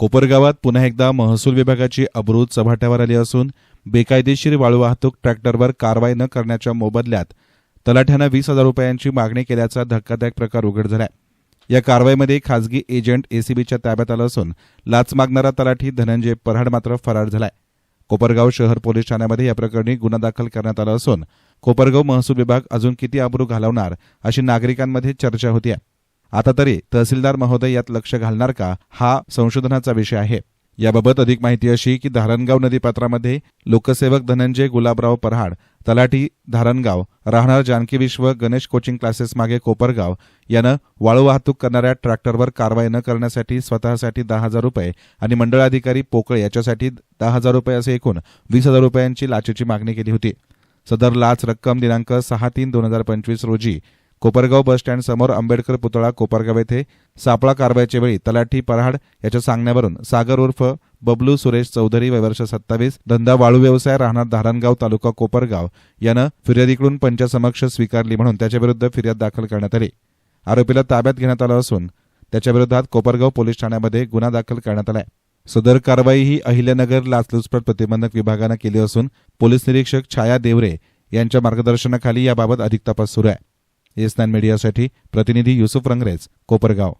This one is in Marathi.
कोपरगावात पुन्हा एकदा महसूल विभागाची अब्रूत चव्हाट्यावर आली असून बेकायदेशीर वाळू वाहतूक ट्रॅक्टरवर कारवाई न करण्याच्या मोबदल्यात तलाठ्यानं वीस हजार रुपयांची मागणी केल्याचा धक्कादायक प्रकार उघड झाला या कारवाईमध्ये खासगी एजंट एसीबीच्या ताब्यात आलं असून लाच मागणारा तलाठी धनंजय पराड मात्र फरार झालाय. कोपरगाव शहर पोलीस ठाण्यामध्ये या प्रकरणी गुन्हा दाखल करण्यात आला असून कोपरगाव महसूल विभाग अजून किती आबरू घालवणार अशी नागरिकांमध्ये चर्चा होती आता तरी तहसीलदार महोदय यात लक्ष घालणार का हा संशोधनाचा विषय आहे. याबाबत अधिक माहिती अशी की धारणगाव नदीपात्रामध्ये लोकसेवक धनंजय गुलाबराव पऱ्हाड तलाठी धारणगाव राहणार जानकी विश्व गणेश कोचिंग क्लासेस मागे कोपरगाव यानं वाळू वाहतूक करणाऱ्या ट्रॅक्टरवर कारवाई न करण्यासाठी स्वतःसाठी दहा हजार रुपये आणि मंडळाधिकारी पोकळे याच्यासाठी दहा हजार रुपये असे एकूण वीस हजार रुपयांची लाचेची मागणी केली होती. सदर लाच रक्कम दिनांक सहा तीन दोन हजार पंचवीस रोजी कोपरगाव बस स्टँड समोर आंबेडकर पुतळा कोपरगाव येथे सापळा कारवाईच्या वेळी तलाठी पराड याच्या सांगण्यावरून सागर उर्फ बबलू सुरेश चौधरी वर्ष सत्तावीस धंदा वाळू व्यवसाय राहणार धारणगाव तालुका कोपरगाव यानं फिर्यादीकडून पंचासमक्ष स्वीकारली म्हणून त्याच्याविरुद्ध फिर्याद दाखल करण्यात आली. आरोपीला ताब्यात घेण्यात आलं असून त्याच्याविरोधात कोपरगाव पोलीस ठाण्यामध्ये गुन्हा दाखल करण्यात आलाय. सदर कारवाई ही अहिल्यानगर लाचलुचपत प्रतिबंधक विभागानं केली असून पोलीस निरीक्षक छाया देवरे यांच्या मार्गदर्शनाखाली याबाबत अधिक तपास सुरू आहे. एस नाईन मीडियासाठी प्रतिनिधी युसुफ रंगरेज कोपरगाव.